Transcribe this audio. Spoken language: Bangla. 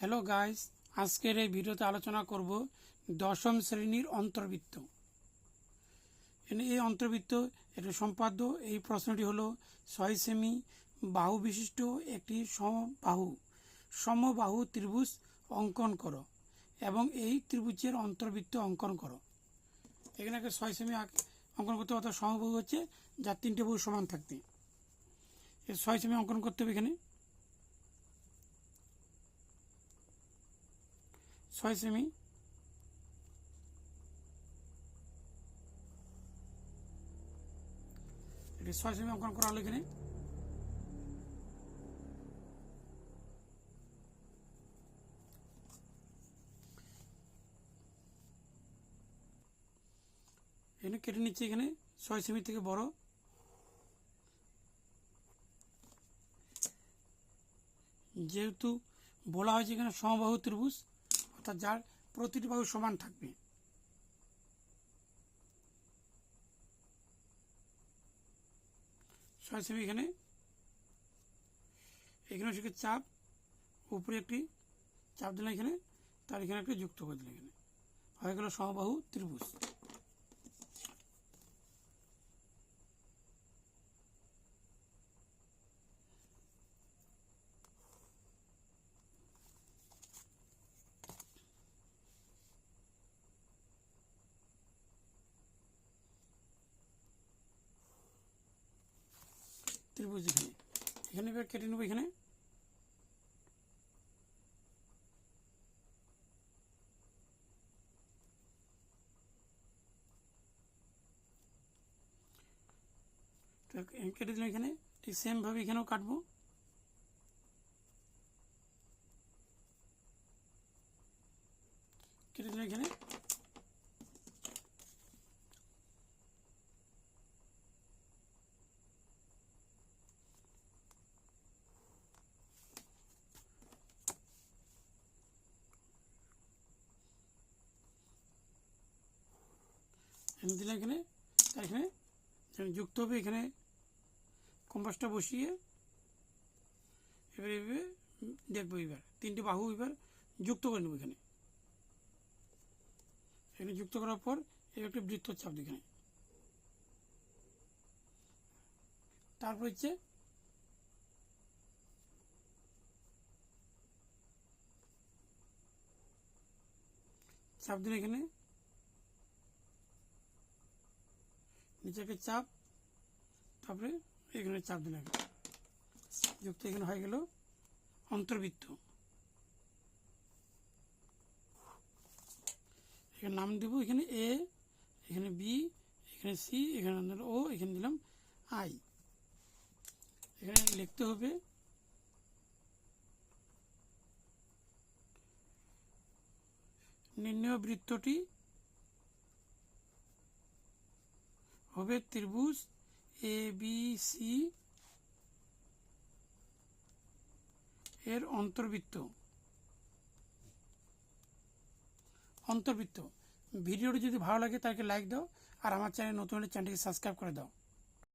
হ্যালো গাইস আজকের এই ভিডিওতে আলোচনা করব দশম শ্রেণির অন্তর্বৃত্ত। এই অন্তর্বৃত্ত একটি সম্পাদ্য এই প্রশ্নটি হলো, ছয় সেমি বাহু বিশিষ্ট একটি সমবাহু। সমবাহু ত্রিভুজ অঙ্কন করো এবং এই ত্রিভুজের অন্তর্বৃত্ত অঙ্কন করো। এখানে একটা ছয় সেমি অঙ্কন করতে অর্থাৎ সমবাহু হচ্ছে, যার তিনটে বহু সমান এই ছয় সেমি অঙ্কন করতে হবে এখানে। ছয় সেমি এটি ছয় সেমি অঙ্কন করা হলো এখানে এখানে কেটে নিচ্ছে এখানে। ছয় সেমি থেকে বড়। যেহেতু বলা হয়েছে এখানে সমবাহু ত্রিভুজ অর্থাৎ যার প্রতিটি বাহু সমান থাকবে। এখানে। এখানে সেখানে চাপ, উপরে একটি চাপ দিলাম এখানে, তার এখানে একটি যুক্ত করে দিলাম এখানে। হয়ে গেল সমবাহু ত্রিভুজ। ত্রিভুজ এখানে এখানে এবার কেটে নেব এখানে কেটে দিলাম এখানে। ঠিক সেমভাবে এখানেও কাটবো। কেটে দিলাম এখানে। এনে দিলাম এখানে তার এখানে যুক্ত হবে এখানে কম্পাসটা বসিয়ে, এবার এভাবে দেখব এবার, তিনটে বাহু এবার যুক্ত করে নেব এখানে। এখানে যুক্ত করার পর এবার একটা বৃত্ত চাপ এখানে তারপর হচ্ছে চাপ দিলে এখানে। নিচে একটা চাপ, তারপরে এখানে চাপ দিলাম যুক্ত এখানে হয়ে গেল অন্তর্বৃত্ত। এখানে নাম দেবো, এখানে এ এখানে বি এখানে সি এখানে ও এখানে দিলাম আই এখানে লিখতে হবে, নির্ণয় বৃত্তটি হবে ত্রিভুজ এ বি সি এর অন্তর্বৃত্ত। অন্তর্বৃত্ত। ভিডিওটি যদি ভালো লাগে তাকে লাইক দাও, আর আমার চ্যানেল নতুন হলে চ্যানেলটিকে সাবস্ক্রাইব করে দাও।